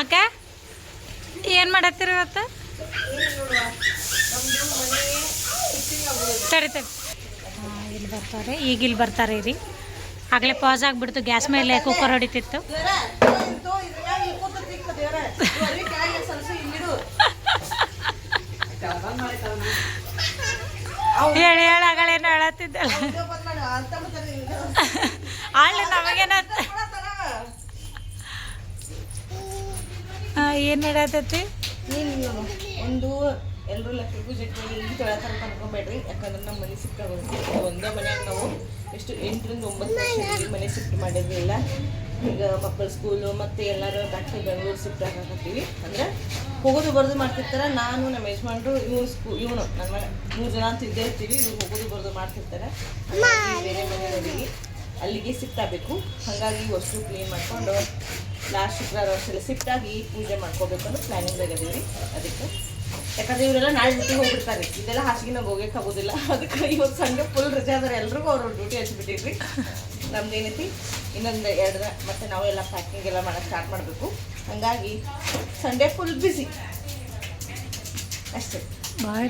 ಅಕ್ಕ, ಏನು ಮಾಡತ್ತೀರ ಇವತ್ತು? ಸರಿ ತಡಿ ಇಲ್ಲಿ ಬರ್ತಾರೆ, ಈಗ ಇಲ್ಲಿ ಬರ್ತಾರೆ ರೀ ಆಗಲೇ ಪಾಸ್ ಆಗ್ಬಿಡ್ತು ಗ್ಯಾಸ್ ಮೇಲೆ ಕುಕ್ಕರ್ ಹೊಡಿತಿತ್ತು. ಹೇಳಿ ಹೇಳಿ, ಆಗಳೇನು ಹೇಳತ್ತಿದ್ದಲ್ಲ? ಅಲ್ಲಿ ನಮಗೇನ ಏನು ಹೇಳತೈತಿ ಒಂದು ಎಲ್ಲರೂ ಲಕ್ಷ್ಮೀ ಪೂಜೆ ಈಗ ತೊಳತಾರ ಅನ್ಕೊಂಬೇಡ್ರಿ. ಯಾಕಂದ್ರೆ ನಮ್ಮ ಮನೆ ಸಿಕ್ಕಾಗುತ್ತೆ ಒಂದೇ ಮನ್ಯಾಗ ನಾವು ಎಷ್ಟು ಎಂಟರಿಂದ ಒಂಬತ್ತು ವರ್ಷ ಮನೆ ಶಿಫ್ಟ್ ಮಾಡಿರಲಿಲ್ಲ. ಈಗ ಮಕ್ಕಳ ಸ್ಕೂಲು ಮತ್ತು ಎಲ್ಲರೂ ಬ್ಯಾಕ್ ಟು ಬೆಂಗಳೂರು ಶಿಫ್ಟ್ ಆಗಕತ್ತೀವಿ. ಅಂದ್ರೆ ಹೋಗೋದು ಬರೋದು ಮಾಡ್ತಿರ್ತಾರೆ, ನಾನು ನಮ್ಮ ಯಜಮಾನ್ರು, ಇವ್ನು ಸ್ಕೂ, ಇವನು, ನನ್ನ ಮೂರು ಜನ ಅಂತ ಇದ್ದೇ ಇರ್ತೀವಿ. ಇವ್ರು ಹೋಗೋದು ಬರೋದು ಮಾಡ್ತಿರ್ತಾರೆ. ಬೇರೆ ಮನೆಯವರಿಗೆ ಅಲ್ಲಿಗೆ ಆಗಬೇಕು ಹಾಗಾಗಿ ವಸ್ತು ಕ್ಲೀನ್ ಮಾಡ್ಕೊಂಡು ಲಾಸ್ಟ್ ಶುಕ್ರವಾರ ವರ್ಷದಲ್ಲಿ ಪೂಜೆ ಮಾಡ್ಕೋಬೇಕು ಅನ್ನೋ ಪ್ಲಾನಿಂಗ್ ಆಗದೀವಿ ಅದಕ್ಕೆ. ಯಾಕಂದ್ರೆ ಇವರೆಲ್ಲ ನಾಳೆ ಡ್ಯೂಟಿಗೆ ಹೋಗ್ಬಿಡ್ತಾರೆ. ಇದೆಲ್ಲ ಹಾಸಿಗೆ ನಾವು ಹೋಗಕ್ಕೆ ಆಗೋದಿಲ್ಲ. ಅದಕ್ಕೆ ಇವತ್ತು ಸಂಜೆ ಫುಲ್ ರಜೆ ಆದರೆ ಎಲ್ರಿಗೂ ಅವ್ರ ಡ್ಯೂಟಿ ಹಚ್ಬಿಟ್ಟಿದ್ವಿ. ನಮ್ದು ಏನೈತಿ? ಇನ್ನೊಂದು ಎರಡು ದಿನ ಮತ್ತೆ ನಾವೆಲ್ಲ ಪ್ಯಾಕಿಂಗ್ ಎಲ್ಲ ಮಾಡಕ್ಕೆ ಸ್ಟಾರ್ಟ್ ಮಾಡಬೇಕು. ಹಾಗಾಗಿ ಸಂಡೇ ಫುಲ್ ಬಿಸಿ ಅಷ್ಟೇ. ಬಾಯ್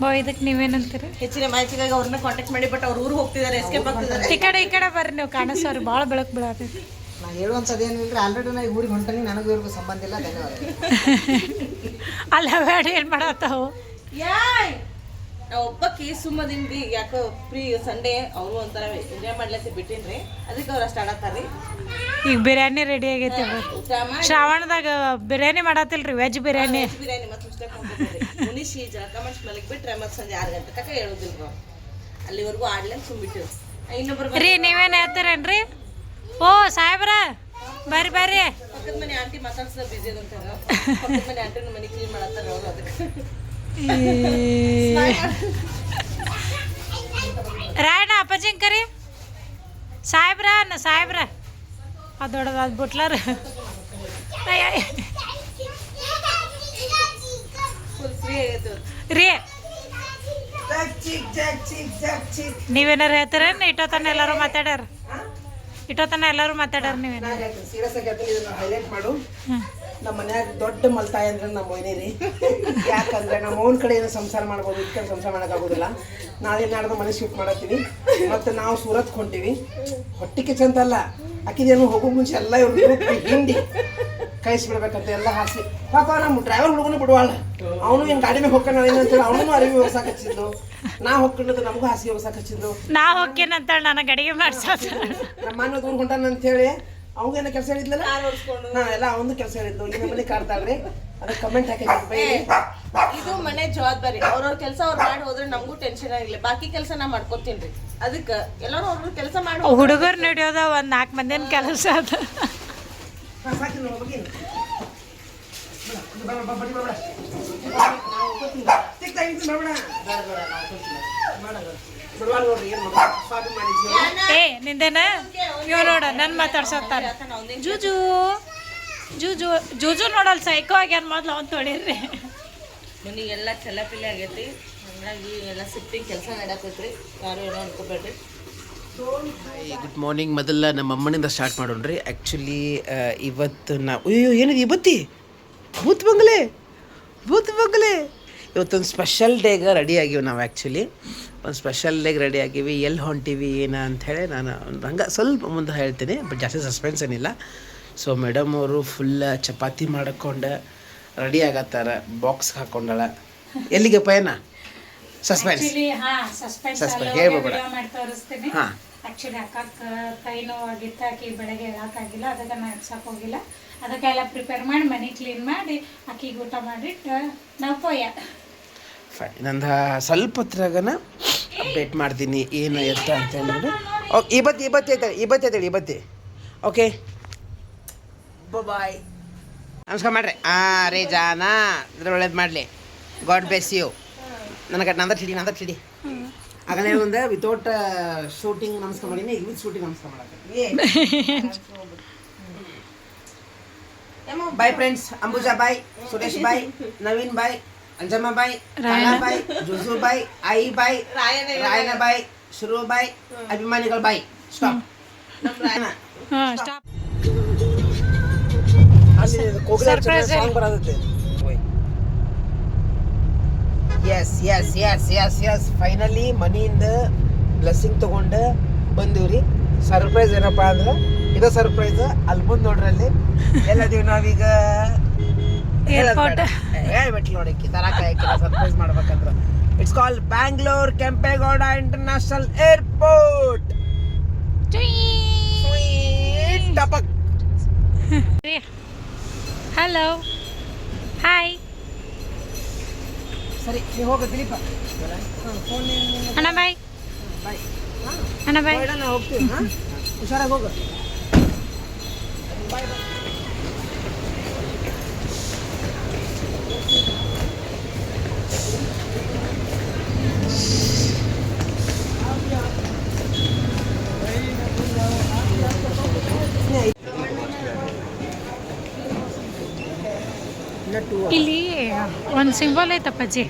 ಬಾಯ್ ಇದಕ್ಕೆ ನೀವೇನಂತೀರಿ? ಹೆಚ್ಚಿನ ಮಾಹಿತಿಗಾಗಿ ಅವ್ರನ್ನ ಕಾಂಟ್ಯಾಕ್ಟ್ ಮಾಡಿ ಬಟ್ ಅವ್ರು ಊರು ಹೋಗ್ತಿದ್ದಾರೆ ಎಸ್ಕೇಪ್ ಆಗ್ತಿದ್ದಾರೆ. ಈ ಕಡೆ ಈ ಕಡೆ ಬರ್ರಿ ನೀವು ಕಾಣಿಸೋರಿ ಭಾಳ ಬೆಳಕು ಬೀಳತೈತಿ. ನಾ ಹೇಳುವಂಥದ್ದು ಏನಿಲ್ಲ ಆಲ್ರೆಡಿ ನಾ ಊರಿಗೆ ಹೊಂಟನಿ ನನಗೂ ಇವ್ರಿಗೂ ಸಂಬಂಧ ಇಲ್ಲ ಧನ್ಯವಾದ. ಅಲ್ಲ ಬೇಡ ಏನು ಮಾಡತ್ತಾವು? ಯಾಯ್! ನಾ ಒಬ್ಬಕ್ಕಿ ಸುಮ್ಮದಿಂದ್ರಿ ಯಾಕೋ ಫ್ರೀ ಸಂಡೇ ಅವರು ಒಂಥರ ಎಂಜಾಯ್ ಮಾಡ್ಲತ್ತಿ ಬಿಟ್ಟಿನ್ರಿ. ಅದಕ್ಕೆ ಅವ್ರು ಅಷ್ಟು ಆಡತ್ತಾರ್ರಿ ಈಗ ಬಿರಿಯಾನಿ ರೆಡಿ ಆಗೈತೆ. ಶ್ರಾವಣದಾಗ ಬಿರಿಯಾನಿ ಮಾಡತ್ತಿಲ್ರಿ ವೆಜ್ ಬಿರಿಯಾನಿ? ಬಿರಿಯಾನಿ ಮತ್ತೆ ಮಾಡ್ಬಿಟ್ಟಿರಿ ಜಳಕ ಮಾಡಿ ಮಲಗಿ ಬಿಟ್ರೆ ಮತ್ತೆ ಸಂಜೆ ಆರು ಗಂಟೆ ತನಕ ಹೇಳೋದಿಲ್ಲ ಅಲ್ಲಿವರೆಗೂ ಆಡ್ಲಂತ ಸುಮ್ಬಿಟ್ಟು ಇನ್ನೊಬ್ರು ರೀ ನೀವೇನು ಹೇಳ್ತೀರೇನ್ರಿ? ಓ ಸಾಹೇಬ್ರ ಬರ್ರಿ ಬರ್ರಿ. ಪಕ್ಕದ ಮನೆ ಆಂಟಿ ಮಾತಾಡ್ಸ ಬಿಜಿ ಅಂತಾರ ಪಕ್ಕದ ಮನೆ ಆಂಟಿ ಮನೆ ಕ್ಲೀನ್ ಮಾಡತ್ತಾರ ಅವ್ರು ಅದಕ್ಕೆ. ರಾಯಣ್ಣ ಅಪ್ಪಾಜಿಂಗ್ ಕರಿ ಸಾಹೇಬ್ರ ಸಾಹೇಬ್ರ. ಅದು ದೊಡ್ಡದಾದ ಬಿಟ್ಲಾರ ಫುಲ್ ಫ್ರೀ ಆಗೈತೆ ಅವ್ರು. ರೀ ನೀವೇನಾರು ಹೇಳ್ತೀರೇನು ಇಟ್ಟೋತನ ಎಲ್ಲರೂ ಮಾತಾಡ್ಯಾರ? ಇಟ್ಟೋತನ ಎಲ್ಲರೂ ಮಾತಾಡ್ಯಾರ ನೀವೇನ? ಸೀರಿಯಸ್ ಆಗಿ ಇದನ್ನ ಹೈಲೈಟ್ ಮಾಡು. ನಮ್ಮ ಮನ್ಯಾಗ ದೊಡ್ಡ ಮಲ್ತಾಯ ಅಂದ್ರೆ ನಮ್ಮ ಮೊಯ್ನಿ ರೀ. ಯಾಕಂದ್ರೆ ನಮ್ಮ ಓನ್ ಕಡೆ ಏನೋ ಸಂಸಾರ ಮಾಡ್ಬೋದು ಕಡೆ ಸಂಸಾರ ಮಾಡೋಕ್ಕಾಗೋದಿಲ್ಲ. ನಾಳೆ ನಾಡ್ದು ಮನೆ ಶಿಫ್ಟ್ ಮಾಡತ್ತೀವಿ. ಮತ್ತು ನಾವು ಸೂರತ್ ಹೊಂಟೀವಿ. ಹೊಟ್ಟಿಗೆ ಚಂತ ಅಲ್ಲ. ಆಕಿದೇನು ಹೋಗೋ ಮುಂಚೆ ಎಲ್ಲ ಇವ್ರು ಹಿಂಡಿ. ಕಳಿಸ್ಬಿಡ್ಬೇಕಂತ ಎಲ್ಲ ಹಾಸಿ. ಪಾಪ ನಮ್ಮ ಡ್ರೈವರ್ ಹುಡುಗನು ಬಿಡುವಲ್ಲ ಅವನು ಏನು ಗಾಡಿ ಮೇಲೆ ಹೋಗ್ತಾನ ಅಂತೇಳಿ ಅವನು ಅರಿವಿ ಹೋಗ್ಸಕ್ಕೆ ಹಚ್ಚಿದ್ದು ನಾ ಹೋಗ್ಕೊಂಡದ್ದು ನಮಗೂ ಹಾಸಿಗೆ ಹೋಗ್ಸಕ್ಕೆ ಹಚ್ಚಿದ್ದು ನಾ ಹೋಗ್ಕೇನಂತ ನನಗೆ ಅಡಿಗೆ ಮಾಡ್ಸೋದು. ನಮ್ಮ ಅನ್ನೋದು ದೂರ ಹೊಂಟಾನ ಅಂತ ಹೇಳಿ ಅವಂಗೇನ ಕೆಲಸ ಹೇಳಿದ್ಲಲ್ಲ? ಹಾ ಎಲ್ಲ ಅವನು ಕೆಲಸ ಹೇಳಿದ್ದು ಈ ಮನೆ ಕಾಡ್ತಾಳ್ರಿ ಅದಕ್ಕೆ ಕಮೆಂಟ್ ಹಾಕಿ ಇದು ಮನೆ ಜವಾಬ್ದಾರಿ. ಅವ್ರವ್ರ ಕೆಲಸ ಅವ್ರು ಮಾಡಿ ಹೋದ್ರೆ ನಮಗೂ ಟೆನ್ಷನ್ ಆಗಿಲ್ಲ ಬಾಕಿ ಕೆಲಸ ನಾ ಮಾಡ್ಕೊತೀನಿ ಅದಕ್ಕೆ ಎಲ್ಲರೂ ಅವ್ರವ್ರ ಕೆಲಸ ಮಾಡಿ ಹುಡುಗರು ನಡೆಯೋದ ಒಂದು ನಾಲ್ಕು ಮಂದಿನ ಕೆಲಸ ಅದ. ಹಾ, ಸಾಕು ನೋಡು, ಬಗ್ಗಿ. ಬೇಡ, ಇದು ಬೇಡ, ಬಾ, ಬಡಿ, ಬೇಡ. ತಿಕ್ತಾ ಇದ್ದೀನಿ, ಬೇಡ, ಬೇಡ. ಬಿಡುವಾಳ ನೋಡ್ರಿ ಏನ್ ಮಾಡೋದು ಸ್ವಾಮಿ ಮಾಡಿ ಜೀವನ. ಏ ನಿಂದೇನ? ಇವ್ ನೋಡ ನನ್ನ ಮಾತಾಡ್ಸತ್ತಾರ ಜೂಜು ಜೂಜು ಜೂಜು ನೋಡಲ್ ಸೈಕೋ ಆಗ್ಯಾನ ಮೊದ್ಲು ಅವ್ನು ತೊಳಿರಿ ಮನೆಗೆಲ್ಲ ಚೆಲ್ಲಪಿಲ್ಲಿ ಆಗೈತಿ. ಹಂಗಾಗಿ ಎಲ್ಲ ಸಿಟ್ಟಿಂಗ್ ಕೆಲಸ ನಡಕೈತ್ರಿ ಯಾರು ಏನೋ ಅನ್ಕೋಬೇಡ್ರಿ. ಗುಡ್ ಮಾರ್ನಿಂಗ್ ಮೊದಲ ನಮ್ಮ ಅಮ್ಮನಿಂದ ಸ್ಟಾರ್ಟ್ ಮಾಡೋಣ್ರಿ ಆ್ಯಕ್ಚುಲಿ ಇವತ್ತು ನಾವು ಅಯ್ಯೋ ಏನಿದೆ ಇವತ್ತಿ ಭೂತ್ ಬಂಗ್ಲೆ ಭೂತ್ ಬಂಗ್ಲೆ. ಇವತ್ತೊಂದು ಸ್ಪೆಷಲ್ ಡೇಗೆ ರೆಡಿ ಆಗಿವಿ ನಾವು ಆ್ಯಕ್ಚುಲಿ ಒಂದು ಸ್ಪೆಷಲ್ ಡೇಗೆ ರೆಡಿ ಆಗಿವಿ. ಎಲ್ಲಿ ಹೊಂಟೀವಿ ಏನ ಅಂಥೇಳಿ ನಾನು ಒಂದು ಹಂಗೆ ಸ್ವಲ್ಪ ಮುಂದೆ ಹೇಳ್ತೀನಿ ಬಟ್ ಜಾಸ್ತಿ ಸಸ್ಪೆನ್ಸ್ ಏನಿಲ್ಲ. ಸೊ ಮೇಡಮ್ ಅವರು ಫುಲ್ ಚಪಾತಿ ಮಾಡ್ಕೊಂಡು ರೆಡಿ ಆಗತ್ತಾರ ಬಾಕ್ಸ್ ಹಾಕೊಂಡಳ. ಎಲ್ಲಿಗೆ ಪಯಣ ಸಸ್ಪೆನ್ಸ್ ಸಸ್ಪೆನ್ಸ್ Suspense, ಹಾಂ ಮಾಡಿ ತೋರಿಸ್ತೀನಿ. ಹಾ. ಆಕ್ಚುಲಿ ಅಕ್ಕ ಕೈ ನೋವಾಗಿತ್ತು ಆಕಿ ಬೆಳಗ್ಗೆ ಹಾಕಾಗಿಲ್ಲ ಅದಕ್ಕೆ ನಾನು ಎಡ್ಸಕ್ ಹೋಗಿಲ್ಲ. ಅದಕ್ಕೆಲ್ಲ ಪ್ರಿಪೇರ್ ಮಾಡಿ ಮನೆ ಕ್ಲೀನ್ ಮಾಡಿ ಆಕಿಗೆ ಊಟ ಮಾಡಿಟ್ಟು ನಾವು ಪೋಯ. ಫೈ ನಂದು ಸ್ವಲ್ಪ ಹೊತ್ರಾಗನ ಅಪ್ಡೇಟ್ ಮಾಡ್ತೀನಿ ಏನು ಎತ್ತ ಅಂತ ಹೇಳಿದ್ರೆ. ಓಕೆ ಇವತ್ತು ಇವತ್ತು ಐತೆ ಇವತ್ತೇ ಓಕೆ ಬಾಯ್ ನಮಸ್ಕಾರ ಮಾಡ್ರಿ. ಹಾಂ ರೇ ಜಾನ ಅದ್ರ ಒಳ್ಳೇದು ಮಾಡಲಿ. ಗಾಡ್ ಬೆಸ್ ಯು ನನಗೆ ನಂದ ಹಿಡಿ ನಂದರ್ ಹಿಡಿ ಆಗಲೇ ಒಂದು ವಿತೌಟ್ ಶೂಟಿಂಗ್ ನಮಸ್ಕಾರ ಮಾಡೀನಿ ಈಗ ವಿತ್ ಶೂಟಿಂಗ್ ನಮಸ್ಕಾರ ಮಾಡಕ್ಕೆ bye friends Ambuja bye Suresh bye Naveen bye Anjamma bye Rayana bye Juju bye I bye Rayana bye ಶುರು ಬಾಯ್ ಅಭಿಮಾನಿಗಳು ಬಾಯ್ ಸ್ಟಾಪ್ ಹಾಂ ಸ್ಟಾಪ್ ಅಲ್ಲಿ Surprise song ಬರೋದೈತೆ yes yes yes yes yes finally ಮನಿಯಿಂದ blessing ತಗೊಂಡು ಬಂದೀವ್ರಿ. Surprise ಏನಪ್ಪ ಅಂದ್ರೆ ಇದು surprise ಅಲ್ಲಿ ಬಂದು ನೋಡ್ರಿ ಅಲ್ಲಿ ಎಲ್ಲದೀವಿ ನಾವೀಗ? Airport. ಹೇಳ್ಬಿಟ್ಲು ನೋಡಕ್ಕೆ ತರಕ ಸರ್ಪ್ರೈಸ್ ಮಾಡ್ಬೇಕಂದ್ರೆ. It's call Bangalore Kempegowda international airport ಟಪಕ್ hello hi ಸರಿ ನೀವು ಹೋಗ ದಿಲೀಪ. ಫೋನ್ ಅಣ್ಣ ಬಾಯ್ ಬಾಯ್ ಅಣ್ಣ ಬಾಯ್ ನಾವು ಹೋಗ್ತೀವಿ ಹಾಂ? ಹುಷಾರಾಗಿ ಹೋಗು. ಇಲ್ಲಿ ಒಂದು ಸಿಂಬಲ್ ಐತಪ್ಪಾಜಿ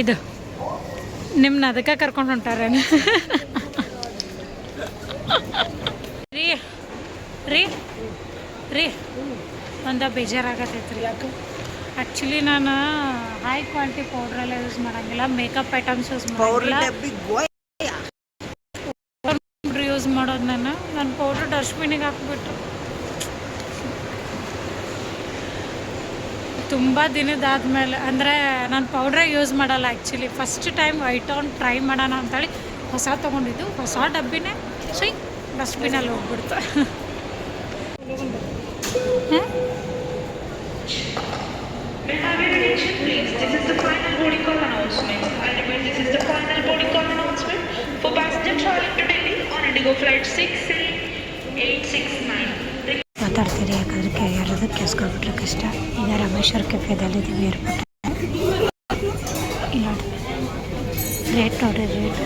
ಇದು. ನಿಮ್ಮನ್ನ ಅದಕ್ಕೆ ಕರ್ಕೊಂಡು ಹೊಂಟಾರ ರೀ ರೀ ರೀ. ಒಂದು ಬೇಜಾರಾಗತ್ತೈತ್ರಿ ಆ್ಯಕ್ಚುಲಿ ನಾನು ಹೈ ಕ್ವಾಲಿಟಿ ಪೌಡ್ರೆಲ್ಲ ಯೂಸ್ ಮಾಡೋಂಗಿಲ್ಲ. ಮೇಕಪ್ ಐಟಮ್ಸ್ ಯೂಸ್ ಮಾಡೋಂಗಿಲ್ಲ. ಯೂಸ್ ಮಾಡೋದು ನಾನು ನನ್ನ ಪೌಡ್ರ್ ಡಸ್ಟ್ಬಿನಿಗೆ ಹಾಕ್ಬಿಟ್ರು. ತುಂಬ ದಿನದಾದ್ಮೇಲೆ ಅಂದರೆ ನಾನು ಪೌಡ್ರೇ ಯೂಸ್ ಮಾಡಲ್ಲ actually first time white on try ಮಾಡೋಣ ಅಂತೇಳಿ ಹೊಸ ತೊಗೊಂಡಿದ್ದು. ಹೊಸ ಡಬ್ಬಿನೇ ಸೈ ಡಸ್ಟ್ಬಿನಲ್ಲಿ ಹೋಗ್ಬಿಡ್ತು. ಇದ್ದ ಕಾರಲ್ ಹೊಡಿಕೊಳ್ಳೋಣ ಮಾತಾಡ್ತೀರಿ ಯಾಕಂದ್ರೆ ಕೆ ಯಾರಾದ್ರು ಕೇಳಿಸ್ಕೊಬಿಟ್ರೆ ಕಷ್ಟ. ಈಗ ರಮೇಶ್ವರ ಕೆಫೆದಲ್ಲಿದ್ದೀವಿ ಏರ್ಪೋರ್ಟ್ ಇಲ್ಲ ರೇಟ್ ನೋಡ್ರಿ ರೇಟ್.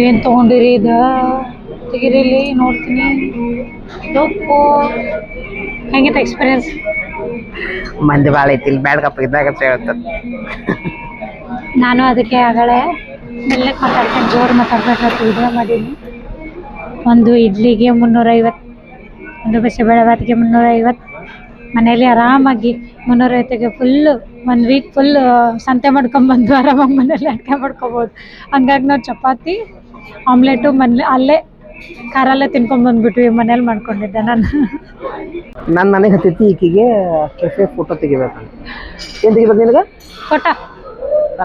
ಏನು ತೊಗೊಂಡಿರಿ ಇದು? ತೆಗಿರಿಲಿ ನೋಡ್ತೀನಿ. ಉಪ್ಪು ಹೆಂಗಿತ್ತು ಎಕ್ಸ್ಪೀರಿಯನ್ಸ್ ಮಂದಿ ಭಾಳ ಐತಿ ಇಲ್ಲಿ ಬ್ಯಾಡ್ಕಪ್ಪ ಇದ್ದಾಗ ಹೇಳ್ತಾರೆ ನಾನು ಅದಕ್ಕೆ ಆಗಲೇ ಮೆಲ್ಲಕ್ಕೆ ಮಾತಾಡ್ತೀನಿ ಜೋರು ಮಾತಾಡ್ಬೇಕು ವಿಡಿಯೋ ಮಾಡೀನಿ ಒಂದು ಇಡ್ಲಿಗೆ ಮುನ್ನೂರೈವತ್ತು ಒಂದು ಬಿಸಿಬೇಳೆ ಭಾತಿಗೆ ಮುನ್ನೂರೈವತ್ತು. ಮನೇಲಿ ಆರಾಮಾಗಿ ಮುನ್ನೂರೈವತ್ತಿಗೆ ಫುಲ್ಲು ಒಂದು ವೀಕ್ ಫುಲ್ಲು ಸಂತೆ ಮಾಡ್ಕೊಂಬಂದು ಆರಾಮಾಗಿ ಮನೇಲಿ ಅಡುಗೆ ಮಾಡ್ಕೊಬೋದು. ಹಂಗಾಗಿ ನಾವು ಚಪಾತಿ ಆಮ್ಲೆಟು ಮನೆ ಅಲ್ಲೇ ಕಾರಲ್ಲೇ ತಿನ್ಕೊಂಬಂದ್ಬಿಟ್ವಿ ಮನೇಲಿ ಮಾಡ್ಕೊಂಡಿದ್ದೆ ನಾನು. ನಾನು ನನಗೆ ಹತ್ತಿತ್ತು ಈಕಿಗೆ ಕೆಫೆ ಫೋಟೋ ತೆಗಿಬೇಕಂತ. ಏನು ತೆಗಿಬೇಕು ನಿನಗೆ? ಕೊಟ್ಟ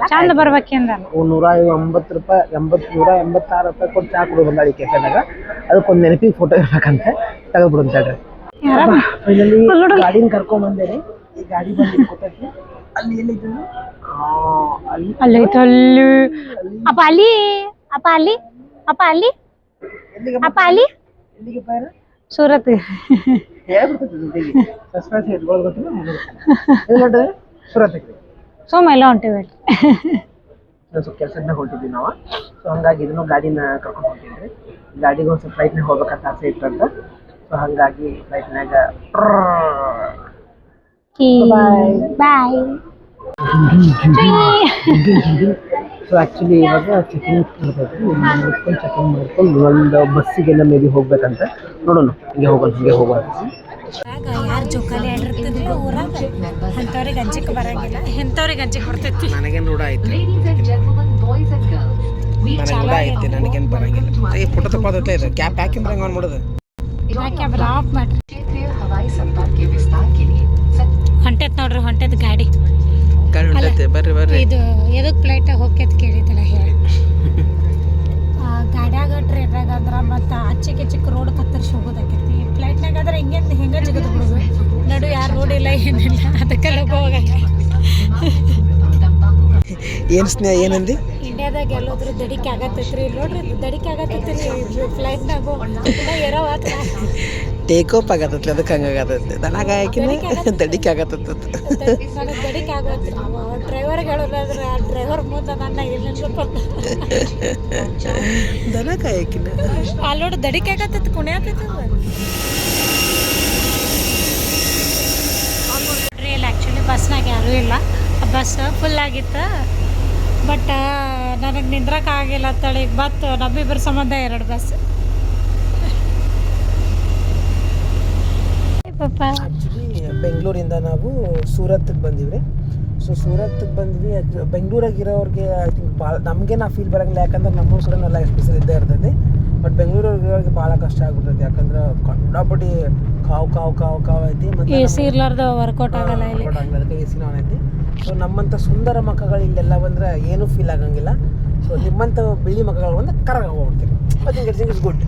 ಚಂದ ಬರ್ಬೇಕೇಂದ್ರ ನೂರ ಎಂಬತ್ತು ರೂಪಾಯಿ ಎಂಬತ್ತು ನೂರ ಎಂಬತ್ತಾರು ರೂಪಾಯಿ ಕೊಟ್ಟು ಚಾ ಕೊಡೋದು ಬಂದಾಳಿ ಕೆಫೆದಾಗ ಅದಕ್ಕೊಂದು ನೆನಪಿಗೆ ಫೋಟೋ ಇರ್ಬೇಕಂತ. ತೆಗೆದ್ಬಿಡು ಅಂತ ಹೇಳ್ರಿ ಫೈನಲಿ ಗಾಡಿನ ಕರ್ಕೊಂಡ್ ಬಂದೇನೆ ಈ ಗಾಡಿ ಬಂದು ಗೊತ್ತೈತಿ ಅಲ್ಲಿ? ಆ, ಅಲ್ಲಿ. ಅಲ್ಲಿ. ಅಪ್ಪ ಅಲ್ಲಿ. ಅಪ್ಪ ಅಲ್ಲಿ. ಅಪ್ಪ ಅಲ್ಲಿ. ಅಪ್ಪ ಅಲ್ಲಿ. ಎಲ್ಲಿಗೆ ಪಾರ? ಸೂರತ್. ಹೇಳ್ಬಿಡ್ತೈತಿ ಸಸ್ಪೆನ್ಸ್ ಇಟ್ಕೊಳ್ಳೋದು ಗೊತ್ತಿಲ್ಲ ಏನು ಸೋಮ ಎಲ್ಲ ಹೊಂಟಿವಿ ಸ್ವಲ್ಪ ಕೆಲಸದಿಂದ ಹೊಂಟಿದ್ವಿ ನಾವು. ಸೊ ಹಂಗಾಗಿ ಇದನ್ನು ಗಾಡಿನ ಕರ್ಕೊಂಡು ಹೊಂಟಿದ್ರಿ ಗಾಡಿಗೆ ಒಂದು ಸ್ವಲ್ಪ ಫ್ಲೈಟ್ನಾಗ ಹೋಗ್ಬೇಕಂತ ಆಸೆ ಇತ್ತಂತ ಸೊ ಹಂಗಾಗಿ ಫ್ಲೈಟ್ನಾಗ ಬಾಯ್ ಸೊ ಆ್ಯಕ್ಚುಲಿ ಇವಾಗ ಚೆಕಿಂಗ್ ಮುಗಿಸ್ಕೊಂಡು ಚೆಕಿಂಗ್ ಮಾಡ್ಕೊಂಡು ಒಂದು ಬಸ್ಸಿಗೆಲ್ಲ ಮೇ ಬಿ ಹೋಗ್ಬೇಕಂತ. ನೋಡೋಣ. ಹಿಂಗೆ ಹೋಗೋಣ ಹಿಂಗೆ ಹೋಗೋಣ. ಯಾರು ಜೋಕಾಲಿ ಆಡಿರ್ತಿದ್ರು ಊರಾಗ? ಅಂಥವ್ರಿಗೆ ಅಂಜಿಕೆ ಬರಂಗಿಲ್ಲ. ಎಂಥವ್ರಿಗೆ ಅಂಜಿಕೆ ಬರ್ತೈತಿ? ನನಗೇನು ರೂಢ ಐತಿ ನನಗೆ ರೂಢ ಐತಿ ನನಗೇನು ಬರಂಗಿಲ್ಲ. ಈ ಫೋಟೋ ತಪ್ಪಾದೈತೆ ಇದು. ಕ್ಯಾಪ್ ಹಾಕಿಂದ್ರೆ ಆನ್ ಮಾಡೋದು ಕ್ಯಾಮ್ರಾ ಆಫ್ ಮಾಡ್ರಿ. ಹೊಂಟೈತ್ ನೋಡ್ರಿ ಹೊಂಟೈತ್ ಗಾಡಿ. ಹೊಂಟೈತೆ ಬರ್ರಿ ಬರ್ರಿ. ಇದು ಎದಕ್ ಪ್ಲೇಟ್ ಹೋಗ್ಯತ್ ಕೇಳಿದಲ್ಲ ಹೇಳಿ. ಗಾಡ್ಯಾಗ ಟ್ರೈನ್ಯಾಗ ಅಂದ್ರೆ ಮತ್ತು ಆಚೆ ಚಿಕ್ಕ ರೋಡ್ ಕತ್ತರಿಸಿ ಹೋಗೋದಾಕೈತಿ ಫ್ಲೈಟ್ನಾಗ ಆದ್ರೆ ಹಿಂಗೆ ಹೆಂಗೆ ಜಿಗದ್ ಬಿಡೋದು ನಡು ಯಾರು ರೋಡ್ ಇಲ್ಲ ಏನಿಲ್ಲ ಅದಕ್ಕೆ ಹೋಗಲ್ಲ ಏನು ಸ್ನೇಹ ಏನಂದಿ? ಇಂಡಿಯಾದಾಗ ಎಲ್ಲೋದ್ರೂ ದಡಿಕೆ ಆಗತ್ತೈತ್ರಿ. ನೋಡ್ರಿ ದಡಿಕೆ ಆಗತ್ತೈತ್ರಿ ಫ್ಲೈಟ್ನಾಗು ಇರೋ ಟೇಕ್ ಆಫ್ ಆಗತ್ತೈತಿ ಅದಕ್ಕೆ ಹಂಗೆ ಆಗತ್ತೈತಿ ದನ ಗಾಯಕಿನ ದಡಿಕೆ ಆಗತ್ತೈತಿ ನನಗೆ ದಡಿಕೆ ಆಗತ್ತೆ ಡ್ರೈವರ್ಗೆ ಹೇಳೋದಾದ್ರೆ ಆ ಡ್ರೈವರ್ ಮುಂದೆ ನನ್ನ ಇಲ್ಲಿ ದನ ಕಾಯಕಿನ ಅಲ್ಲಿ ನೋಡಿ ದಡಿಕೆ ಆಗತ್ತೈತಿ ಕುಣೆ ಆಗ್ತೈತಿ ಇಲ್ಲಿ ಆ್ಯಕ್ಚುಲಿ ಬಸ್ನಾಗ ಯಾರೂ ಇಲ್ಲ. ಬಸ್ ಫುಲ್ ಆಗಿತ್ತು. ಬಟ್ ನನಗೆ ನಿಂದ್ರಕ್ಕಾಗಿಲ್ಲ ತಳಿ. ಬತ್ತು ನಮ್ಮಿಬ್ಬರ ಸಂಬಂಧ ಎರಡು ಬಸ್. ಪಾಪ ಆ್ಯಕ್ಚುಲಿ ಬೆಂಗಳೂರಿಂದ ನಾವು ಸೂರತ್ಗೆ ಬಂದಿವ್ರಿ. ಸೊ ಸೂರತ್ಗೆ ಬಂದ್ವಿ. ಬೆಂಗಳೂರಾಗ ಬೆಂಗಳೂರಾಗಿರೋರಿಗೆ ಐ ಥಿಂಕ್ ಭಾಳ ನಮಗೆ ನಾ ಫೀಲ್ ಬರೋಂಗಿಲ್ಲ. ಯಾಕಂದ್ರೆ ನಮ್ಮ ಸೈಡನ್ನೆಲ್ಲ ಎಸ್ಪೆಷಲ್ ಇದ್ದೇ ಇರ್ತೈತಿ. ಬಟ್ ಬೆಂಗಳೂರಿಗೆ ಭಾಳ ಕಷ್ಟ ಆಗ್ಬಿಡ್ತೈತಿ ಯಾಕಂದ್ರೆ ಕಂಡಾಪಟ್ಟಿ ಕಾವು ಕಾವು ಕಾವು ಕಾವು ಐತಿ. ಮತ್ತೆ ಎ ಸಿ ಇರ್ಲಾರ್ದು ವರ್ಕೌಟ್ ಆಗಲ್ಲ ಇಲ್ಲಿ. ಅದಕ್ಕೆ ಎ ಸಿನ ಐತಿ. ಸೊ ನಮ್ಮಂಥ ಸುಂದರ ಮಕ್ಕಳು ಇಲ್ಲೆಲ್ಲ ಬಂದ್ರೆ ಏನೂ ಫೀಲ್ ಆಗಂಗಿಲ್ಲ. ಸೊ ನಿಮ್ಮಂಥ ಬಿಳಿ ಮಕ್ಕಳು ಬಂದ್ರೆ ಕರಗ ಹೋಗ್ಬಿಡ್ತೀವಿ ಥಿಂಕ್ ಇಟ್ಸ್ ಇಸ್ ಗುಡ್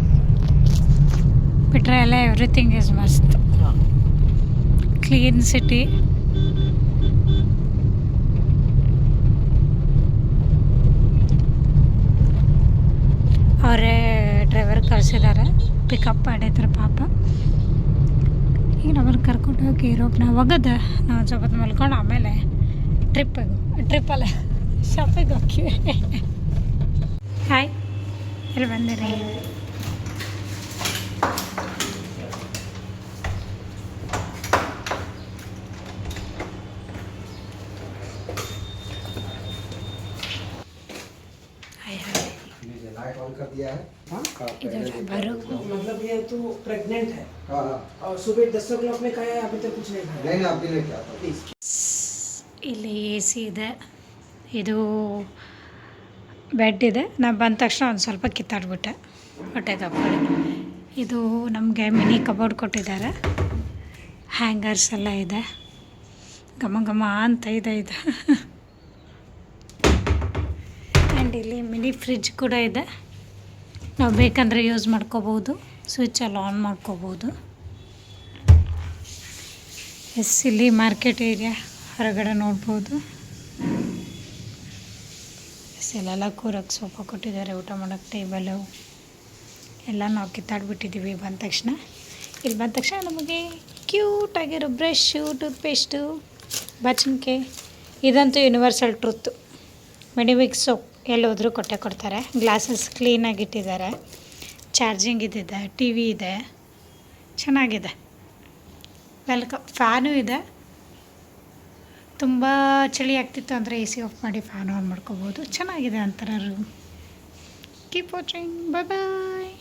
ಬಿಟ್ರೆ ಎಲ್ಲ ಎವ್ರಿಥಿಂಗ್ ಇಸ್ ಮಸ್ತ್ ಕ್ಲೀನ್ ಸಿಟಿ ಅವರೇ ಡ್ರೈವರ್ ಕಳಿಸಿದ್ದಾರೆ. ಪಿಕಪ್ ಮಾಡಿದ್ರು ಪಾಪ. ಈಗ ನಮ್ಮನ್ನು ಕರ್ಕೊಂಡು ಹೋಗಿ ಯೂರೋಪ್ನ ಒಗದ ನಾವು ಹೊತ್ತು ಮಲ್ಕೊಂಡು ಆಮೇಲೆ ಟ್ರಿಪ್ಪಿಗೆ ಟ್ರಿಪ್ಪಲ್ಲ ಶಾಪಿಗೆ ಹೋಗ್ತೀವಿ ಹಾಯ್ ಇಲ್ಲಿ ಬಂದಿರಿ ಹಾಯ್ ಹಾಯ್ इधर भरो मतलब ये तो प्रेग्नेंट है हाँ हाँ और सुबह दस ओ क्लॉक में खाया अभी तक कुछ नहीं खाया नहीं नहीं अभी लेके आता प्लीज ಇಲ್ಲಿ ಎ ಸಿ ಇದೆ. ಇದು ಬೆಡ್ ಇದೆ. ನಾನು ಬಂದ ತಕ್ಷಣ ಒಂದು ಸ್ವಲ್ಪ ಕಿತ್ತಾಡ್ಬಿಟ್ಟೆ. ಹೊಟ್ಟೆ ಕಪ್ಪಾಡಿ ಇದು ನಮಗೆ ಮಿನಿ ಕಬೋರ್ಡ್ ಕೊಟ್ಟಿದ್ದಾರೆ. ಹ್ಯಾಂಗರ್ಸ್ ಎಲ್ಲ ಇದೆ. ಘಮ ಘಮ ಅಂತ ಇದೆ ಇದು. ಆ್ಯಂಡ್ ಇಲ್ಲಿ ಮಿನಿ ಫ್ರಿಜ್ ಕೂಡ ಇದೆ. ನಾವು ಬೇಕಂದರೆ ಯೂಸ್ ಮಾಡ್ಕೋಬೋದು. ಸ್ವಿಚ್ಚಲ್ಲಿ ಆನ್ ಮಾಡ್ಕೋಬೋದು. ಎಸ್ ಇಲ್ಲಿ ಮಾರ್ಕೆಟ್ ಏರಿಯಾ ಹೊರಗಡೆ ನೋಡ್ಬೋದು. ಎಸ್ ಇಲ್ಲೆಲ್ಲ ಕೂರಕ್ಕೆ ಸೋಫಾ ಕೊಟ್ಟಿದ್ದಾರೆ, ಊಟ ಮಾಡೋಕ್ಕೆ ಟೇಬಲು. ಎಲ್ಲ ನಾವು ಕಿತ್ತಾಡ್ಬಿಟ್ಟಿದ್ದೀವಿ, ಬಂದ ತಕ್ಷಣ. ಇಲ್ಲಿ ಬಂದ ತಕ್ಷಣ ನಮಗೆ ಕ್ಯೂಟಾಗಿರೋ ಬ್ರಷ್ಷು ಟೂತ್ಪೇಸ್ಟು ಬಚ್ಚನಿಕೆ ಇದಂತೂ ಯೂನಿವರ್ಸಲ್ ಟ್ರೂತ್ ಮೆಡಿವಿಕ್ ಸೋಪ್ ಎಲ್ಲೋದ್ರೂ ಕೊಟ್ಟೆ ಕೊಡ್ತಾರೆ. ಗ್ಲಾಸಸ್ ಕ್ಲೀನಾಗಿ ಇಟ್ಟಿದ್ದಾರೆ. ಚಾರ್ಜಿಂಗ್ ಇದ್ದಿದೆ ಟಿ ವಿ ಇದೆ. ಚೆನ್ನಾಗಿದೆ. ವೆಲ್ಕಮ್ ಫ್ಯಾನು ಇದೆ. ತುಂಬ ಚಳಿ ಆಗ್ತಿತ್ತು ಅಂದರೆ ಎ ಸಿ ಆಫ್ ಮಾಡಿ ಫ್ಯಾನ್ ಆನ್ ಮಾಡ್ಕೋಬೋದು. ಚೆನ್ನಾಗಿದೆ ಒಂಥರ room keep watching bye bye